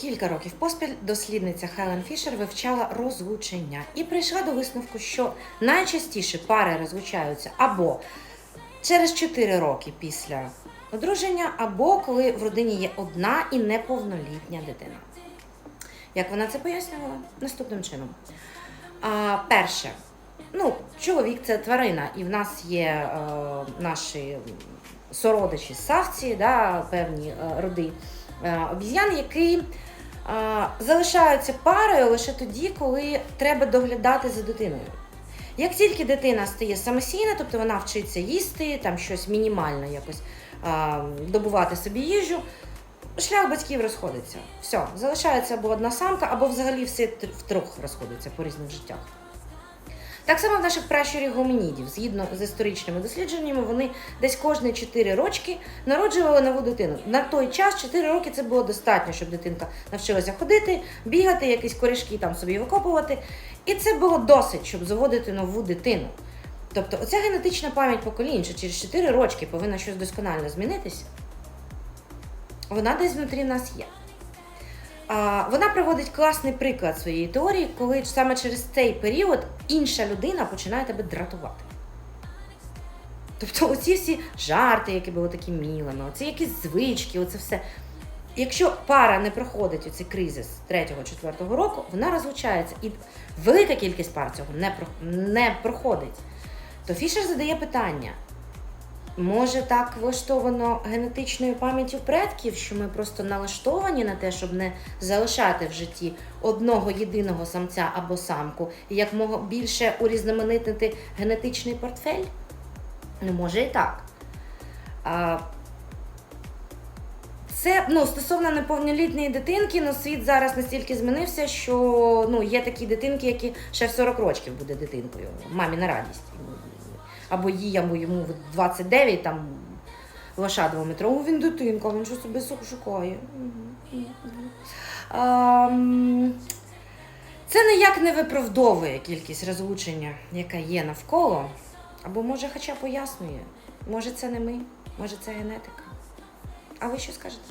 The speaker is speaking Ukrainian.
Кілька років поспіль дослідниця Хелен Фішер вивчала розлучення і прийшла до висновку, що найчастіше пари розлучаються або через 4 роки після одруження, або коли в родині є одна і неповнолітня дитина. Як вона це пояснювала? Наступним чином. А, перше, ну, чоловік це тварина, і в нас є е, наші сородичі савці, да, певні е, роди е, обіз'ян, які е, залишаються парою лише тоді, коли треба доглядати за дитиною. Як тільки дитина стає самостійна, тобто вона вчиться їсти, там щось мінімально якось добувати собі їжу, шлях батьків розходиться. Все, залишається або одна самка, або взагалі все втрох розходиться по різних життях. Так само в наших пращурів гомінідів, згідно з історичними дослідженнями, вони десь кожні 4 рочки народжували нову дитину. На той час 4 роки це було достатньо, щоб дитинка навчилася ходити, бігати, якісь корішки там собі викопувати. І це було досить, щоб заводити нову дитину. Тобто, оця генетична пам'ять поколінь, що через 4 рочки повинна щось досконально змінитися, вона десь внутрі нас є. Вона приводить класний приклад своєї теорії, коли саме через цей період інша людина починає тебе дратувати. Тобто оці всі жарти, які були такі мілими, оці якісь звички, оце все. Якщо пара не проходить оцей кризис 3-4 року, вона розлучається. І велика кількість пар цього не проходить. То Фішер задає питання: Може, так влаштовано генетичною пам'яттю предків, що ми просто налаштовані на те, щоб не залишати в житті одного єдиного самця або самку, і як мого більше урізноманітнити генетичний портфель? Ну, може і так. А, це ну, стосовно неповнолітньої дитинки, ну світ зараз настільки змінився, що ну, є такі дитинки, які ще в 40 років буде дитинкою. Мамі на радість. Або їй, або йому 29, там лоша двометрову, він дитинка, він що собі шукає. Ам, Це ніяк не виправдовує кількість розлучення, яка є навколо. Або може хоча пояснює. Може це не ми, може це генетика. А ви що скажете?